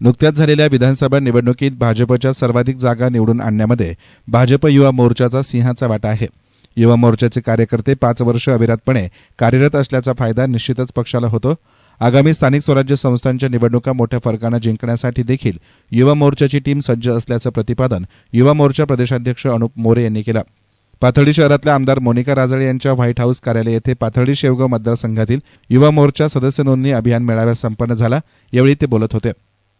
नुकत्याच झालेल्या विधानसभा निवडणुकीत भाजपच्या सर्वाधिक जागा निवडून आणण्यामध्ये भाजप युवा मोर्चाचा सिंहाचा वाटा आहे. युवा मोर्चाचे कार्यकर्ते पाच वर्ष अविरतपणे कार्यरत असल्याचा फायदा निश्चितच पक्षाला होतो. आगामी स्थानिक स्वराज्य संस्थांच्या निवडणुका मोठ्या फरकानं जिंकण्यासाठी देखील युवा मोर्चाची टीम सज्ज असल्याचं प्रतिपादन युवा मोर्चा प्रदेशाध्यक्ष अनुप मोरे यांनी केलं. पाथर्डी शहरातल्या आमदार मोनिका राजळे यांच्या व्हाईट हाऊस कार्यालय येथे पाथर्डी शेवगाव मतदारसंघातील युवा मोर्चा सदस्य नोंदणी अभियान मेळाव्यात संपन्न झाला. यावेळी ते बोलत होते.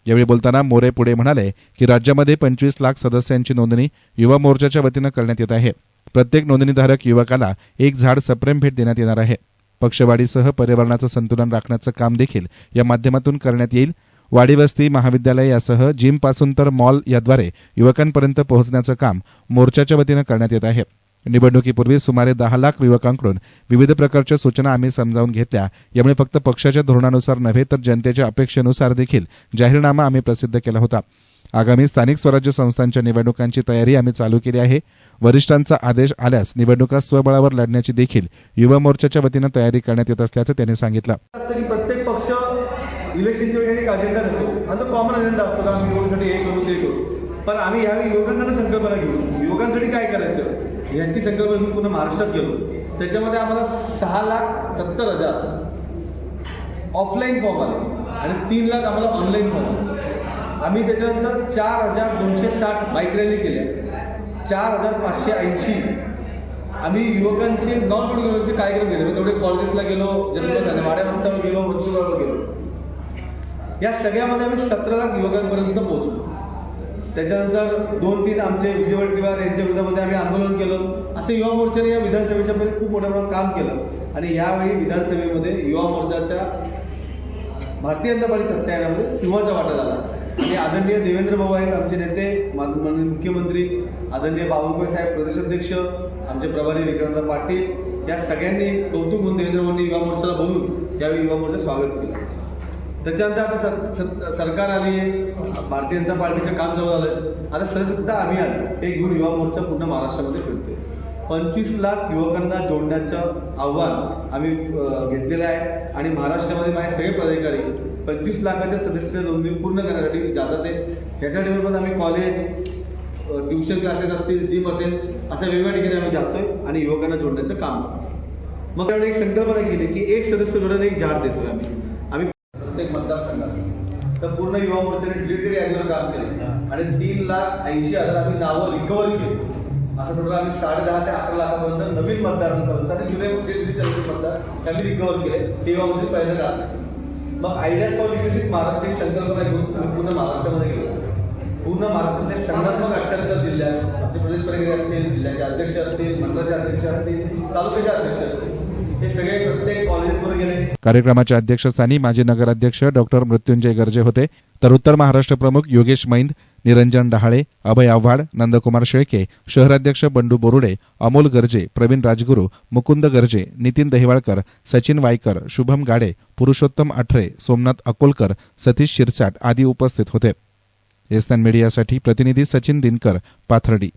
यावेळी बोलताना मोरे पुढे म्हणाले की राज्यामध्ये पंचवीस लाख सदस्यांची नोंदणी युवा मोर्चाच्या वतीनं करण्यात येत आहे. प्रत्येक नोंदणीधारक युवकाला एक झाड सप्रेम भेट देण्यात येणार आहे. पक्षवाढीसह पर्यावरणाचं संतुलन राखण्याचं काम देखील या माध्यमातून करण्यात येईल. वाडी वस्ती महाविद्यालय यासह जिमपासून तर मॉल याद्वारे युवकांपर्यंत पोहोचण्याचं काम मोर्चाच्या वतीनं करण्यात येत आहे. निवडणुकीपूर्वी सुमारे दहा लाख युवकांकडून विविध प्रकारच्या सूचना आम्ही समजावून घेतल्या. यामुळे फक्त पक्षाच्या धोरणानुसार नव्हे तर जनतेच्या अपेक्षेनुसार देखील जाहीरनामा आम्ही प्रसिद्ध केला होता. आगामी स्थानिक स्वराज्य संस्थांच्या निवडणुकांची तयारी आम्ही चालू केली आहे. वरिष्ठांचा आदेश आल्यास निवडणुका स्वबळावर लढण्याची देखील युवा मोर्चाच्या वतीनं तयारी करण्यात येत असल्याचं त्यांनी सांगितलं. प्रत्येक पक्ष इलेक्शनच्या वेळी एक अजेंडा देतो आणि तो कॉमन अजेंडा असतो का? आम्ही हे करू ते करू. पण आम्ही यावेळी संकल्पना घेऊ. युवकांसाठी काय करायचं? यांची संकल्पना घेऊन पुन्हा महाराष्ट्रात गेलो. त्याच्यामध्ये आम्हाला सहा लाख सत्तर हजार ऑफलाईन फॉर्म आले. आणि तीन लाख आम्हाला ऑनलाईन फॉर्म आले. आम्ही त्याच्यानंतर चार हजार दोनशे साठ बाईक रॅली केल्या. चार हजार पाचशे ऐंशी. आम्ही युवकांचे नॉन पोलिटिकलचे कार्यक्रम केले म्हणजे तेवढे कॉलेजेसला गेलो जनरल झाले वाड्या रस्त्यावर गेलो वस्तूवर गेलो. या सगळ्यामध्ये आम्ही सतरा लाख युवकांपर्यंत पोहोचलो. त्याच्यानंतर दोन तीन आमचे विजय वडेट्टीवार यांच्या विरोधामध्ये आम्ही आंदोलन केलं. असे युवा मोर्चाने या विधानसभेच्या मध्ये खूप मोठ्या प्रमाणात काम केलं. आणि यावेळी विधानसभेमध्ये युवा मोर्चाच्या भारतीय जनता पार्टी सत्याग्रहामध्ये सिंहाचा वाटा झाला. आणि आदरणीय देवेंद्र भाऊ आहेत आमचे नेते माननीय मुख्यमंत्री आदरणीय बावनकुळे साहेब प्रदेशाध्यक्ष आमचे प्रभारी विक्रांत पाटील या सगळ्यांनी कौतुक म्हणून देवेंद्र भाऊंनी युवा मोर्चाला बोलून यावेळी युवा मोर्चा स्वागत केलं. त्याच्यानंतर आता सर- सरकार आली आहे. भारतीय जनता पार्टीचं काम जवळ आलं आता सदस्यता अभियान हे घेऊन युवा मोर्चा पूर्ण महाराष्ट्रामध्ये फिरतोय. पंचवीस लाख युवकांना जोडण्याचं आव्हान आम्ही घेतलेलं आहे. आणि महाराष्ट्रामध्ये माझे सगळे पदाधिकारी पंचवीस लाखाच्या सदस्य नोंदणी पूर्ण करण्यासाठी जातात आहे. ह्याच्या पण आम्ही कॉलेज ट्युशन क्लासेस असतील जिम असेल अशा वेगवेगळ्या ठिकाणी आम्ही जातोय आणि युवकांना जोडण्याचं काम करतो मग त्यावेळी एक संकल्पना केली की एक सदस्य जोडून एक झाड देतोय आम्ही. प्रत्येक मतदारसंघात तर पूर्ण युवा मोर्चाने डिलिटेड यादीवर काम केले आणि तीन लाख ऐंशी हजार आम्ही नावं रिकवर केली. असं टोटल आम्ही साडे दहा ते अकरा लाखापर्यंत नवीन मतदारांपर्यंत आणि जुने मतदार आम्ही रिकवर केले. ते युवा मोर्चे पहिलं काम केलं. मग आयडियाज फॉर विकसित महाराष्ट्र ही संकल्पना घेऊन आम्ही पूर्ण महाराष्ट्रामध्ये गेलो. पूर्ण महाराष्ट्रातले संघात्मक अठ्ठ्याहत्तर जिल्ह्यात आमचे प्रदेश प्रभारी असतील जिल्ह्याचे अध्यक्ष असतील मंडळाचे अध्यक्ष असतील तालुक्याचे अध्यक्ष असतील. हे सगळे प्रत्येक कॉलेजेसवर गेले. कार्यक्रमाच्या अध्यक्षस्थानी माजी नगराध्यक्ष डॉक्टर मृत्युंजय गर्जे होते. तर उत्तर महाराष्ट्र प्रमुख योगेश मैंद निरंजन डहाळे अभय आव्हाड नंदकुमार शेळके शहराध्यक्ष बंडू बोरुडे अमोल गर्जे प्रवीण राजगुरू मुकुंद गर्जे नितीन दहिवाळकर सचिन वायकर शुभम गाडे पुरुषोत्तम आठरे सोमनाथ अकोलकर सतीश शिरसाट आदी उपस्थित होते. एसनान मीडियासाठी प्रतिनिधी सचिन दिनकर पाथर्डी.